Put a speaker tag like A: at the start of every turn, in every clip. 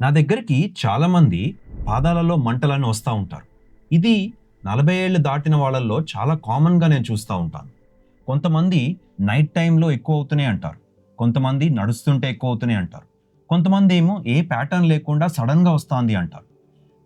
A: నా దగ్గరికి చాలామంది పాదాలలో మంటలను వస్తూ ఉంటారు. ఇది నలభై ఏళ్ళు దాటిన వాళ్ళల్లో చాలా కామన్గా నేను చూస్తూ ఉంటాను. కొంతమంది నైట్ టైంలో ఎక్కువ అవుతున్నాయి అంటారు. కొంతమంది నడుస్తుంటే ఎక్కువ అవుతున్నాయి అంటారు. కొంతమంది ఏమో ఏ ప్యాటర్న్ లేకుండా సడన్గా వస్తుంది అంటారు.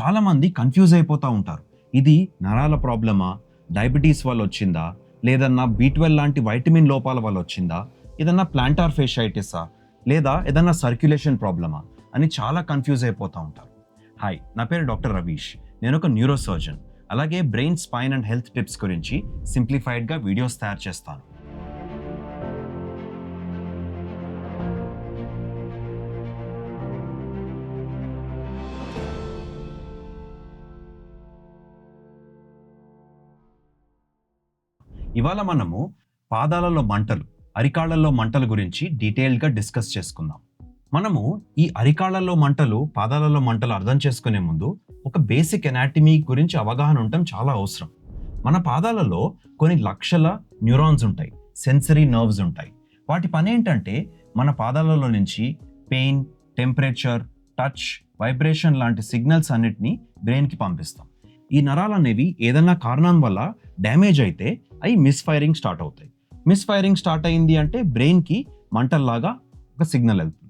A: చాలామంది కన్ఫ్యూజ్ అయిపోతూ ఉంటారు. ఇది నరాల ప్రాబ్లమా? డయాబెటీస్ వల్ల వచ్చిందా? లేదన్నా బీ ట్వెల్వ్ లాంటి వైటమిన్ లోపాల వల్ల వచ్చిందా? ఏదన్నా ప్లాంటార్ ఫేషైటిసా లేదా ఏదన్నా సర్క్యులేషన్ ప్రాబ్లమా? అని చాలా కన్ఫ్యూజ్ అయిపోతూ ఉంటారు. హాయ్ నా పేరు డాక్టర్ రవీష్. నేను ఒక న్యూరో సర్జన్ అలాగే brain spine and health tips గురించి సింప్లిఫైడ్గా వీడియోస్ తయారు చేస్తాను. ఇవాళ మనము పాదాలలో మంటలు అరికాళ్ళలో మంటల గురించి డీటెయిల్గా డిస్కస్ చేసుకుందాం. మనము ఈ అరికాళ్ళలో మంటలు పాదాలలో మంటలు అర్థం చేసుకునే ముందు ఒక బేసిక్ ఎనాటమీ గురించి అవగాహన ఉండటం చాలా అవసరం. మన పాదాలలో కొన్ని లక్షల న్యూరాన్స్ ఉంటాయి సెన్సరీ నర్వ్స్ ఉంటాయి. వాటి పని ఏంటంటే మన పాదాలలో నుంచి పెయిన్ టెంపరేచర్ టచ్ వైబ్రేషన్ లాంటి సిగ్నల్స్ అన్నిటినీ బ్రెయిన్కి పంపిస్తాం. ఈ నరాలు అనేవి ఏదైనా కారణం వల్ల డ్యామేజ్ అయితే అవి మిస్ఫైరింగ్ స్టార్ట్ అవుతాయి. మిస్ఫైరింగ్ స్టార్ట్ అయింది అంటే బ్రెయిన్కి మంటల్లాగా ఒక సిగ్నల్ వెళ్తుంది.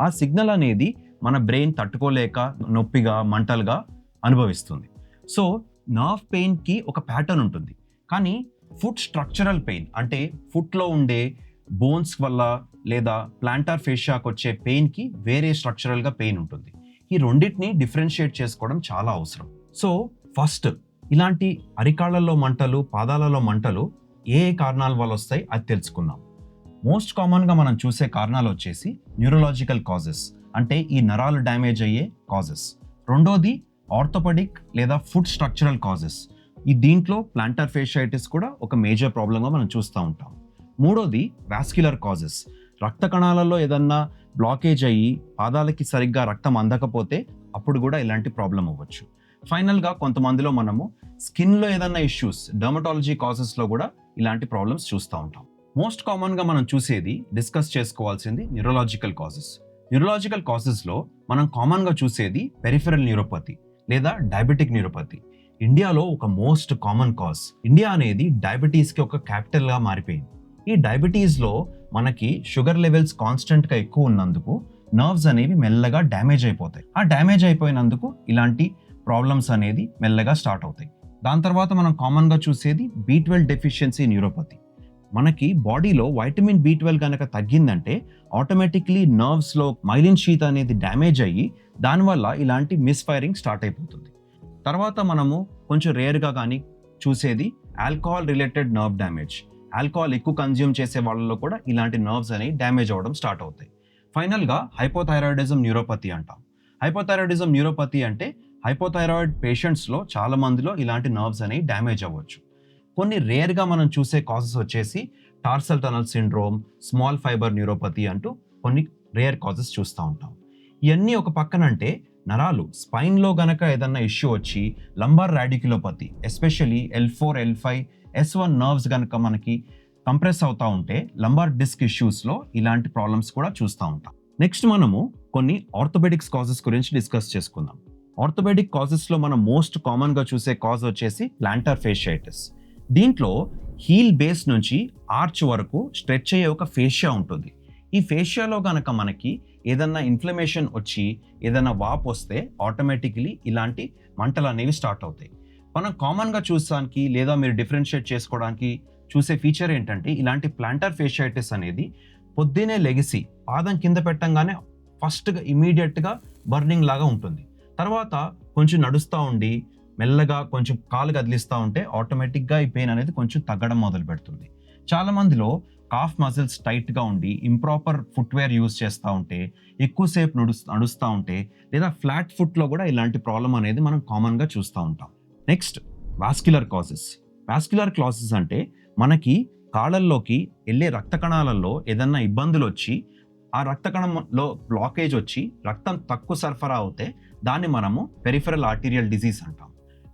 A: ఆ సిగ్నల్ అనేది మన బ్రెయిన్ తట్టుకోలేక నొప్పిగా మంటలుగా అనుభవిస్తుంది. సో నర్వ్ పెయిన్కి ఒక ప్యాటర్న్ ఉంటుంది. కానీ ఫుట్ స్ట్రక్చరల్ పెయిన్ అంటే ఫుట్లో ఉండే బోన్స్ వల్ల లేదా ప్లాంటార్ ఫేషియాకి వచ్చే పెయిన్కి వేరే స్ట్రక్చరల్గా పెయిన్ ఉంటుంది. ఈ రెండింటిని డిఫరెన్షియేట్ చేసుకోవడం చాలా అవసరం. సో ఫస్ట్ ఇలాంటి అరికాళ్ళలో మంటలు పాదాలలో మంటలు ఏ ఏ కారణాల వల్ల వస్తాయి అది తెలుసుకుందాం. మోస్ట్ కామన్గా మనం చూసే కారణాలు వచ్చేసి న్యూరలాజికల్ కాజెస్ అంటే ఈ నరాలు డ్యామేజ్ అయ్యే కాజెస్ రెండోది ఆర్థోపెడిక్ లేదా ఫుడ్ స్ట్రక్చరల్ కాజెస్ ఈ దీంట్లో ప్లాంటర్ ఫేషియైటిస్ కూడా ఒక మేజర్ ప్రాబ్లంగా మనం చూస్తూ ఉంటాం. మూడోది వాస్క్యులర్ కాజెస్ రక్త కణాలలో ఏదన్నా బ్లాకేజ్ అయ్యి పాదాలకి సరిగ్గా రక్తం అందకపోతే అప్పుడు కూడా ఇలాంటి ప్రాబ్లం అవ్వచ్చు. ఫైనల్గా కొంతమందిలో మనము స్కిన్లో ఏదన్నా ఇష్యూస్ డర్మటాలజీ కాజెస్లో కూడా ఇలాంటి ప్రాబ్లమ్స్ చూస్తూ ఉంటాం. మోస్ట్ కామన్గా మనం చూసేది డిస్కస్ చేసుకోవాల్సింది న్యూరలాజికల్ కాజెస్. న్యూరలాజికల్ కాజెస్లో మనం కామన్గా చూసేది పెరిఫెరల్ న్యూరోపతి లేదా డయాబెటిక్ న్యూరోపతి. ఇండియాలో ఒక మోస్ట్ కామన్ కాజ్. ఇండియా అనేది డయాబెటీస్కి ఒక క్యాపిటల్గా మారిపోయింది. ఈ డయాబెటీస్లో మనకి షుగర్ లెవెల్స్ కాన్స్టెంట్గా ఎక్కువ ఉన్నందుకు నర్వ్స్ అనేవి మెల్లగా డ్యామేజ్ అయిపోతాయి. ఆ డ్యామేజ్ అయిపోయినందుకు ఇలాంటి ప్రాబ్లమ్స్ అనేది మెల్లగా స్టార్ట్ అవుతాయి. దాని తర్వాత మనం కామన్గా చూసేది బీ ట్వెల్వ్ డెఫిషియన్సీ న్యూరోపతి. మనకి బాడీలో వైటమిన్ బి ట్వెల్వ్ కనుక తగ్గిందంటే ఆటోమేటిక్లీ నర్వ్స్లో మైలిన్ షీత్ అనేది డ్యామేజ్ అయ్యి దానివల్ల ఇలాంటి మిస్ఫైరింగ్ స్టార్ట్ అయిపోతుంది. తర్వాత మనము కొంచెం రేర్గా కానీ చూసేది alcohol related nerve damage alcohol ఎక్కువ కన్జ్యూమ్ చేసే వాళ్ళలో కూడా ఇలాంటి నర్వ్స్ అనేవి డ్యామేజ్ అవ్వడం స్టార్ట్ అవుతాయి. ఫైనల్గా హైపోథైరాయిడిజం న్యూరోపతి అంటాం. హైపోథైరాయిడిజం న్యూరోపతి అంటే హైపోథైరాయిడ్ పేషెంట్స్లో చాలా మందిలో ఇలాంటి నర్వ్స్ అనేవి డ్యామేజ్ అవ్వచ్చు. కొన్ని రేర్గా మనం చూసే కాజెస్ వచ్చేసి tarsal tunnel syndrome small fibre neuropathy అంటూ కొన్ని రేర్ కాజెస్ చూస్తూ ఉంటాం. ఇవన్నీ ఒక పక్కన అంటే నరాలు స్పైన్లో గనక ఏదన్నా ఇష్యూ వచ్చి lumbar radiculopathy especially L four L five S one nerves కనుక మనకి కంప్రెస్ అవుతూ ఉంటే లంబార్ డిస్క్ ఇష్యూస్లో ఇలాంటి ప్రాబ్లమ్స్ కూడా చూస్తూ ఉంటాం. నెక్స్ట్ మనము కొన్ని ఆర్థోపెడిక్స్ కాజెస్ గురించి డిస్కస్ చేసుకుందాం. ఆర్థోపెడిక్ కాజెస్లో మనం మోస్ట్ కామన్గా చూసే కాజ్ వచ్చేసి ప్లాంటర్ ఫేషియైటిస్. దీంట్లో హీల్ బేస్ నుంచి ఆర్చ్ వరకు స్ట్రెచ్ అయ్యే ఒక ఫేషియా ఉంటుంది. ఈ ఫేషియాలో కనుక మనకి ఏదన్నా ఇన్ఫ్లమేషన్ వచ్చి ఏదైనా వాప్ వస్తే ఆటోమేటిక్లీ ఇలాంటి మంటలు అనేవి స్టార్ట్ అవుతాయి. మనం కామన్గా చూసానికి లేదా మీరు డిఫరెన్షియేట్ చేసుకోవడానికి చూసే ఫీచర్ ఏంటంటే ఇలాంటి ప్లాంటర్ ఫేషియైటిస్ అనేది పొద్దునే లెగిసి పాదం కింద పెట్టంగానే ఫస్ట్గా ఇమీడియట్గా బర్నింగ్ లాగా ఉంటుంది. తర్వాత కొంచెం నడుస్తూ ఉండి మెల్లగా కొంచెం కాలు కదిలిస్తూ ఉంటే ఆటోమేటిక్గా ఈ పెయిన్ అనేది కొంచెం తగ్గడం మొదలు పెడుతుంది. చాలా మందిలో కాఫ్ మజిల్స్ టైట్గా ఉండి ఇంప్రాపర్ ఫుట్వేర్ యూస్ చేస్తూ ఉంటే ఎక్కువసేపు నడుస్తూ నడుస్తూ ఉంటే లేదా ఫ్లాట్ ఫుట్లో కూడా ఇలాంటి ప్రాబ్లం అనేది మనం కామన్గా చూస్తూ ఉంటాం. Next vascular causes vascular classes అంటే మనకి కాళ్ళల్లోకి వెళ్ళే రక్త కణాలలో ఏదన్నా ఇబ్బందులు వచ్చి ఆ రక్త కణంలో బ్లాకేజ్ వచ్చి రక్తం తక్కువ సరఫరా అవుతే దాన్ని మనము పెరిఫెరల్ ఆర్టీరియల్ డిజీజ్ అంటాం.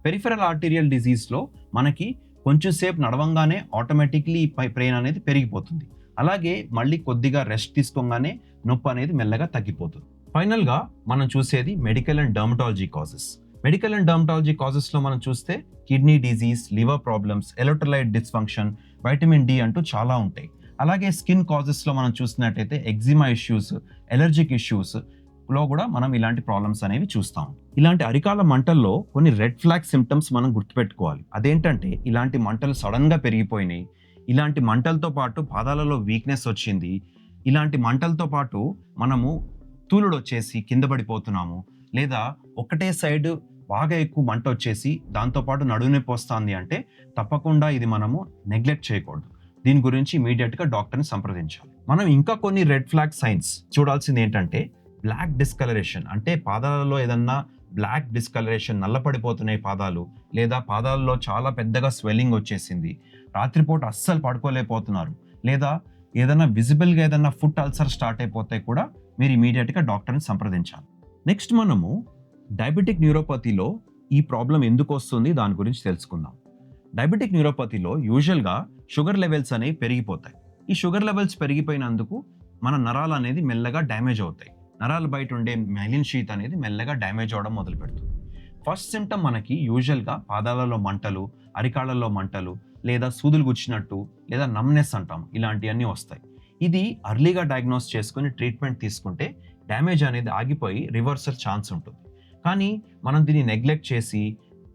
A: పెరిఫెరల్ ఆర్టీరియల్ డిజీజ్లో మనకి కొంచెం సేపు నడవంగానే ఆటోమేటిక్లీ పెయిన్ అనేది పెరిగిపోతుంది. అలాగే మళ్ళీ కొద్దిగా రెస్ట్ తీసుకోగానే నొప్పి అనేది మెల్లగా తగ్గిపోతుంది. ఫైనల్గా మనం చూసేది medical and dermatology causes. Medical and dermatology కాజెస్లో మనం చూస్తే kidney disease liver problems electrolyte dysfunction vitamin D అంటూ చాలా ఉంటాయి. అలాగే స్కిన్ కాజెస్లో మనం చూసినట్టయితే ఎగ్జిమా ఇష్యూస్ ఎలర్జిక్ ఇష్యూస్లో కూడా మనం ఇలాంటి ప్రాబ్లమ్స్ అనేవి చూస్తాం. ఇలాంటి అరికాల మంటల్లో కొన్ని రెడ్ ఫ్లాగ్ సిమ్టమ్స్ మనం గుర్తుపెట్టుకోవాలి. అదేంటంటే ఇలాంటి మంటలు సడన్గా పెరిగిపోయినాయి. ఇలాంటి మంటలతో పాటు పాదాలలో వీక్నెస్ వచ్చింది. ఇలాంటి మంటలతో పాటు మనము తూలుడు వచ్చేసి కింద పడిపోతున్నాము. లేదా ఒకటే సైడ్ బాగా ఎక్కువ మంట వచ్చేసి దాంతోపాటు నడుము వస్తుంది అంటే తప్పకుండా ఇది మనము నెగ్లెక్ట్ చేయకూడదు. దీని గురించి ఇమీడియట్గా డాక్టర్ని సంప్రదించాలి. మనం ఇంకా కొన్ని రెడ్ ఫ్లాగ్ సైన్స్ చూడాల్సింది ఏంటంటే బ్లాక్ డిస్కలరేషన్ అంటే పాదాలలో ఏదన్నా బ్లాక్ డిస్కలరేషన్ నల్లపడిపోతున్నాయి పాదాలు లేదా పాదాల్లో చాలా పెద్దగా స్వెల్లింగ్ వచ్చేసింది. రాత్రిపూట అస్సలు పడుకోలేకపోతున్నారు లేదా ఏదైనా విజిబుల్గా ఏదైనా ఫుట్ అల్సర్ స్టార్ట్ అయిపోతే కూడా మీరు ఇమీడియట్గా డాక్టర్ని సంప్రదించాలి. నెక్స్ట్ మనము డయాబెటిక్ న్యూరోపతిలో ఈ ప్రాబ్లం ఎందుకు వస్తుంది దాని గురించి తెలుసుకుందాం. డయాబెటిక్ న్యూరోపతిలో యూజువల్గా షుగర్ లెవెల్స్ అనేవి పెరిగిపోతాయి. ఈ షుగర్ లెవెల్స్ పెరిగిపోయినందుకు మన నరాలు అనేది మెల్లగా డ్యామేజ్ అవుతాయి. నరాలు బయట ఉండే మెలిన్ షీత్ అనేది మెల్లగా డ్యామేజ్ అవడం మొదలు పెడుతుంది ఫస్ట్ సిమ్టమ్ మనకి యూజువల్గా పాదాలలో మంటలు అరికాళ్ళలో మంటలు లేదా సూదులు గుచ్చినట్టు లేదా నమ్నెస్ అంటాం ఇలాంటివన్నీ వస్తాయి. ఇది అర్లీగా డయాగ్నోస్ చేసుకుని ట్రీట్మెంట్ తీసుకుంటే డ్యామేజ్ అనేది ఆగిపోయి రివర్సల్ ఛాన్స్ ఉంటుంది. కానీ మనం దీన్ని నెగ్లెక్ట్ చేసి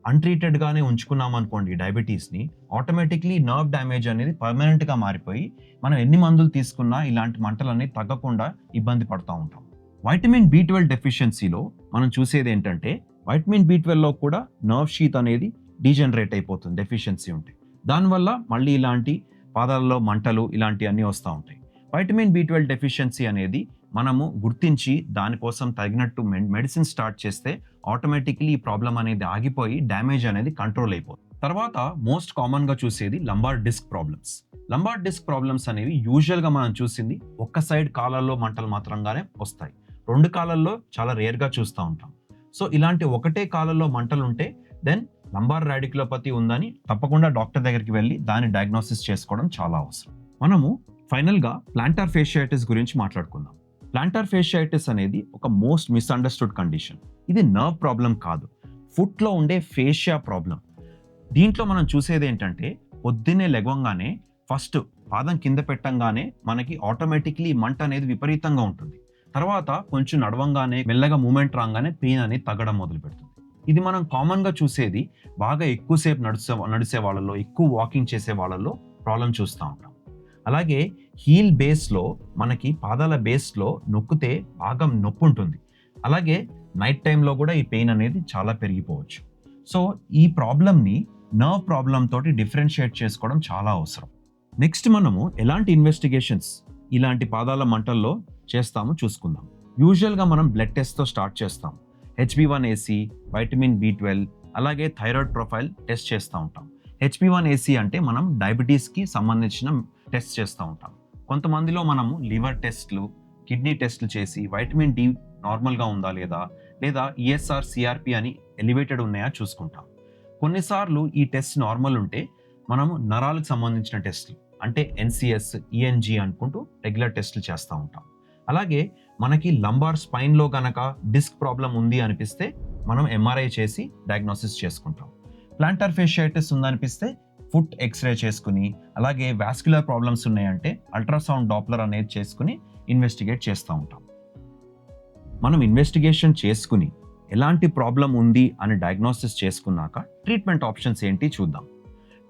A: అన్ట్రీటెడ్గానే ఉంచుకున్నాం అనుకోండి డయాబెటీస్ని ఆటోమేటిక్లీ నర్వ్ డ్యామేజ్ అనేది పర్మనెంట్గా మారిపోయి మనం ఎన్ని మందులు తీసుకున్నా ఇలాంటి మంటలు తగ్గకుండా ఇబ్బంది పడుతూ ఉంటాం. వైటమిన్ బి ట్వెల్వ్ డెఫిషియన్సీలో మనం చూసేది ఏంటంటే వైటమిన్ బి ట్వెల్వ్లో కూడా నర్వ్ షీత్ అనేది డీజనరేట్ అయిపోతుంది డెఫిషియన్సీ ఉంటే. దానివల్ల మళ్ళీ ఇలాంటి పాదాలలో మంటలు ఇలాంటివన్నీ వస్తూ ఉంటాయి. వైటమిన్ బి ట్వెల్వ్ డెఫిషియన్సీ అనేది మనము గుర్తించి దానికోసం తగినట్టు మెడిసిన్ స్టార్ట్ చేస్తే ఆటోమేటిక్లీ ఈ ప్రాబ్లం అనేది ఆగిపోయి డ్యామేజ్ అనేది కంట్రోల్ అయిపోతుంది. తర్వాత మోస్ట్ కామన్గా చూసేది lumbar disc problems lumbar disc problems అనేవి యూజువల్గా మనం చూసింది ఒక్క సైడ్ కాలాల్లో మంటలు మాత్రంగానే వస్తాయి. రెండు కాలాల్లో చాలా రేర్గా చూస్తూ ఉంటాం. సో ఇలాంటి ఒకటే కాలంలో మంటలు ఉంటే దెన్ లంబార్ రాడిక్యులోపతి ఉందని తప్పకుండా డాక్టర్ దగ్గరికి వెళ్ళి దాన్ని డయాగ్నోసిస్ చేసుకోవడం చాలా అవసరం. మనము ఫైనల్గా ప్లాంటార్ ఫేషియైటిస్ గురించి మాట్లాడుకుందాం. ప్లాంటార్ ఫేషియైటిస్ అనేది ఒక మోస్ట్ మిస్అండర్స్టూడ్ కండిషన్ ఇది నర్వ్ ప్రాబ్లం కాదు. ఫుట్లో ఉండే ఫేషియా ప్రాబ్లం దీంట్లో మనం చూసేది ఏంటంటే పొద్దున్నే లెగవంగానే ఫస్ట్ పాదం కింద పెట్టంగానే మనకి ఆటోమేటిక్లీ మంట అనేది విపరీతంగా ఉంటుంది. తర్వాత కొంచెం నడవంగానే మెల్లగా మూమెంట్ రాగానే పెయిన్ అనేది తగ్గడం మొదలు పెడుతుంది ఇది మనం కామన్గా చూసేది బాగా ఎక్కువసేపు నడిచే నడిచే వాళ్ళలో ఎక్కువ వాకింగ్ చేసే వాళ్ళలో ప్రాబ్లం చూస్తూ ఉంటాం. అలాగే హీల్ బేస్లో మనకి పాదాల బేస్లో నొక్కితే బాగా నొప్పి ఉంటుంది అలాగే నైట్ టైంలో కూడా ఈ పెయిన్ అనేది చాలా పెరిగిపోవచ్చు. సో ఈ ప్రాబ్లమ్ని నర్వ్ ప్రాబ్లం తోటి డిఫరెన్షియేట్ చేసుకోవడం చాలా అవసరం. నెక్స్ట్ మనము ఎలాంటి ఇన్వెస్టిగేషన్స్ ఇలాంటి పాదాల మంటల్లో చేస్తామో చూసుకుందాం. యూజువల్గా మనం బ్లడ్ టెస్ట్తో స్టార్ట్ చేస్తాం. HB one AC vitamin B twelve అలాగే థైరాయిడ్ ప్రొఫైల్ టెస్ట్ చేస్తూ ఉంటాం. హెచ్బి వన్ ఏసీ అంటే మనం డయాబెటీస్కి సంబంధించిన టెస్ట్ చేస్తూ ఉంటాం. కొంతమందిలో మనము లివర్ టెస్ట్లు కిడ్నీ టెస్ట్లు చేసి వైటమిన్ డి నార్మల్గా ఉందా లేదా లేదా ఈఎస్ఆర్ సిఆర్పి అని ఎలివేటెడ్ ఉన్నాయా చూసుకుంటాం. కొన్నిసార్లు ఈ టెస్ట్ నార్మల్ ఉంటే మనము నరాలకు సంబంధించిన టెస్ట్లు అంటే ఎన్సిఎస్ ఈఎన్జి అనుకుంటూ రెగ్యులర్ టెస్ట్లు చేస్తూ ఉంటాం. అలాగే మనకి లంబార్ స్పైన్లో గనక డిస్క్ ప్రాబ్లం ఉంది అనిపిస్తే మనం ఎంఆర్ఐ చేసి డయాగ్నోసిస్ చేసుకుంటాం. ప్లాంటర్ ఫేషియైటిస్ ఉందనిపిస్తే ఫుట్ ఎక్స్రే చేసుకుని అలాగే వాస్కులర్ ప్రాబ్లమ్స్ ఉన్నాయంటే అల్ట్రాసౌండ్ డాప్లర్ అనేది చేసుకుని ఇన్వెస్టిగేట్ చేస్తూ ఉంటాం. మనం ఇన్వెస్టిగేషన్ చేసుకుని ఎలాంటి ప్రాబ్లం ఉంది అని డయాగ్నోసిస్ చేసుకున్నాక ట్రీట్మెంట్ ఆప్షన్స్ ఏంటి చూద్దాం.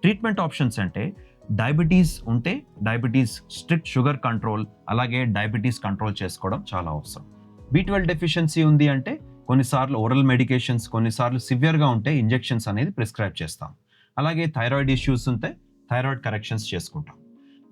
A: ట్రీట్మెంట్ ఆప్షన్స్ అంటే డయాబెటీస్ ఉంటే డయాబెటీస్ స్ట్రిక్ట్ షుగర్ కంట్రోల్ అలాగే డయాబెటీస్ కంట్రోల్ చేసుకోవడం చాలా అవసరం. బీ ట్వెల్వ్ డెఫిషియన్సీ ఉంది అంటే కొన్నిసార్లు ఓరల్ మెడికేషన్స్ కొన్నిసార్లు సివియర్గా ఉంటే ఇంజెక్షన్స్ అనేది ప్రిస్క్రైబ్ చేస్తాం. అలాగే థైరాయిడ్ ఇష్యూస్ ఉంటే థైరాయిడ్ కరెక్షన్స్ చేసుకుంటాం.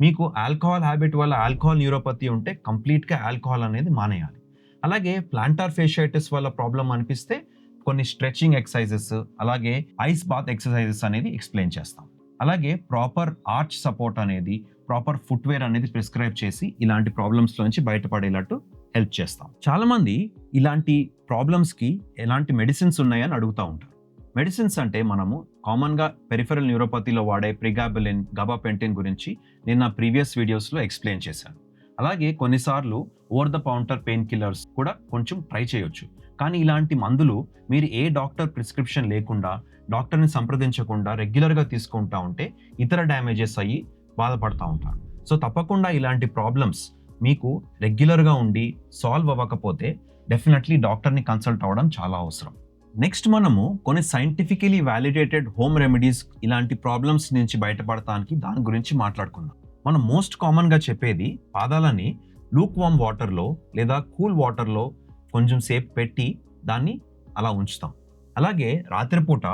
A: మీకు ఆల్కహాల్ హ్యాబిట్ వల్ల ఆల్కహాల్ న్యూరోపతి ఉంటే కంప్లీట్గా ఆల్కహాల్ అనేది మానేయాలి. అలాగే ప్లాంటార్ ఫేషియైటిస్ వల్ల ప్రాబ్లం అనిపిస్తే కొన్ని స్ట్రెచింగ్ ఎక్సర్సైజెస్ అలాగే ఐస్ బాత్ ఎక్సర్సైజెస్ అనేది ఎక్స్ప్లెయిన్ చేస్తాం. అలాగే ప్రాపర్ ఆర్చ్ సపోర్ట్ అనేది ప్రాపర్ ఫుట్వేర్ అనేది ప్రిస్క్రైబ్ చేసి ఇలాంటి ప్రాబ్లమ్స్లో నుంచి బయటపడేటట్టు హెల్ప్ చేస్తాం. చాలామంది ఇలాంటి ప్రాబ్లమ్స్కి ఎలాంటి మెడిసిన్స్ ఉన్నాయని అడుగుతూ ఉంటారు. మెడిసిన్స్ అంటే మనము కామన్గా పెరిఫరల్ న్యూరోపతిలో వాడే ప్రిగాబిలిన్ గబాపెంటిన్ గురించి నేను నా ప్రీవియస్ వీడియోస్లో ఎక్స్ప్లెయిన్ చేశాను. అలాగే కొన్నిసార్లు over the counter pain killers కూడా కొంచెం ట్రై చేయొచ్చు. కానీ ఇలాంటి మందులు మీరు ఏ డాక్టర్ ప్రిస్క్రిప్షన్ లేకుండా డాక్టర్ని సంప్రదించకుండా రెగ్యులర్గా తీసుకుంటా ఉంటే ఇతర డ్యామేజెస్ అయ్యి బాధపడుతూ ఉంటారు. సో తప్పకుండా ఇలాంటి ప్రాబ్లమ్స్ మీకు రెగ్యులర్గా ఉండి సాల్వ్ అవ్వకపోతే డెఫినెట్లీ డాక్టర్ని కన్సల్ట్ అవ్వడం చాలా అవసరం. నెక్స్ట్ మనము కొన్ని సైంటిఫికలీ వ్యాలిడేటెడ్ హోమ్ రెమెడీస్ ఇలాంటి ప్రాబ్లమ్స్ నుంచి బయటపడటానికి దాని గురించి మాట్లాడుకుందాం. మనం మోస్ట్ కామన్గా చెప్పేది పాదాలని లూక్ వామ్ వాటర్లో లేదా కూల్ వాటర్లో కొంచెం సేపు పెట్టి దాన్ని అలా ఉంచుతాం. అలాగే రాత్రిపూట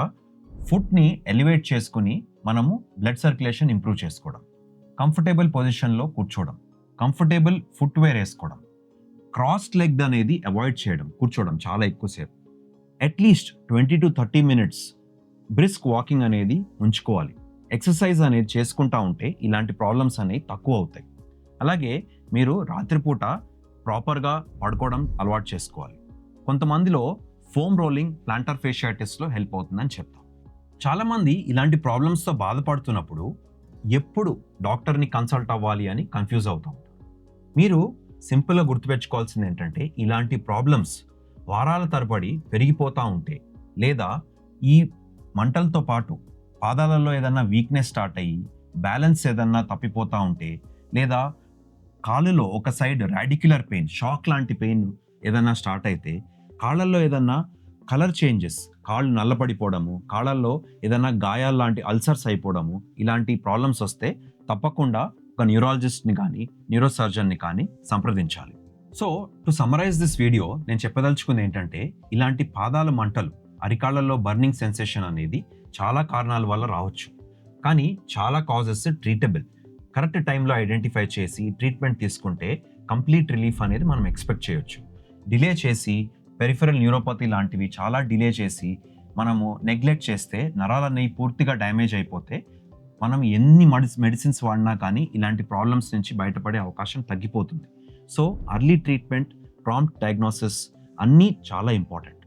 A: ఫుట్ని ఎలివేట్ చేసుకుని మనము బ్లడ్ సర్క్యులేషన్ ఇంప్రూవ్ చేసుకోవడం. కంఫర్టబుల్ పొజిషన్లో కూర్చోవడం. కంఫర్టబుల్ ఫుట్వేర్ వేసుకోవడం. క్రాస్డ్ లెగ్ అనేది అవాయిడ్ చేయడం కూర్చోవడం చాలా ఎక్కువసేపు at least twenty to thirty minutes brisk walking అనేది ఉంచుకోవాలి. ఎక్సర్సైజ్ అనేది చేసుకుంటా ఉంటే ఇలాంటి ప్రాబ్లమ్స్ అనేవి తక్కువ అవుతాయి. అలాగే మీరు రాత్రిపూట ప్రాపర్గా పడుకోవడం అలవాటు చేసుకోవాలి. కొంతమందిలో ఫోమ్ రోలింగ్ ప్లాంటర్ ఫేషియాటిస్లో హెల్ప్ అవుతుందని చెప్తాం. చాలామంది ఇలాంటి ప్రాబ్లమ్స్తో బాధపడుతున్నప్పుడు ఎప్పుడు డాక్టర్ని కన్సల్ట్ అవ్వాలి అని కన్ఫ్యూజ్ అవుతాం. మీరు సింపుల్గా గుర్తుపెట్టుకోవాల్సింది ఏంటంటే ఇలాంటి ప్రాబ్లమ్స్ వారాల తరబడి పెరిగిపోతూ ఉంటే లేదా ఈ మంటలతో పాటు పాదాలలో ఏదన్నా వీక్నెస్ స్టార్ట్ అయ్యి బ్యాలెన్స్ ఏదన్నా తప్పిపోతూ ఉంటే లేదా కాలులో ఒక సైడ్ రాడిక్యులర్ పెయిన్ షాక్ లాంటి పెయిన్ ఏదన్నా స్టార్ట్ అయితే కాళ్ళల్లో ఏదన్నా కలర్ చేంజెస్ కాళ్ళు నల్లపడిపోవడము కాళ్ళల్లో ఏదన్నా గాయాలు లాంటి అల్సర్స్ అయిపోవడము ఇలాంటి ప్రాబ్లమ్స్ వస్తే తప్పకుండా ఒక న్యూరాలజిస్ట్ని కానీ న్యూరోసర్జన్ని కానీ సంప్రదించాలి. So to summarise this video నేను చెప్పదలుచుకుంది ఏంటంటే ఇలాంటి పాదాల మంటలు అరికాళ్ళల్లో బర్నింగ్ సెన్సేషన్ అనేది చాలా కారణాల వల్ల రావచ్చు. కానీ చాలా కాజెస్ ట్రీటబుల్. కరెక్ట్ టైంలో ఐడెంటిఫై చేసి ట్రీట్మెంట్ తీసుకుంటే కంప్లీట్ రిలీఫ్ అనేది మనం ఎక్స్పెక్ట్ చేయొచ్చు. డిలే చేసి పెరిఫరల్ న్యూరోపతి లాంటివి చాలా డిలే చేసి మనము నెగ్లెక్ట్ చేస్తే నరాలన్నీ పూర్తిగా డ్యామేజ్ అయిపోతే మనం ఎన్ని మెడిసిన్స్ వాడినా కానీ ఇలాంటి ప్రాబ్లమ్స్ నుంచి బయటపడే అవకాశం తగ్గిపోతుంది. So early treatment prompt diagnosis అన్నీ చాలా ఇంపార్టెంట్.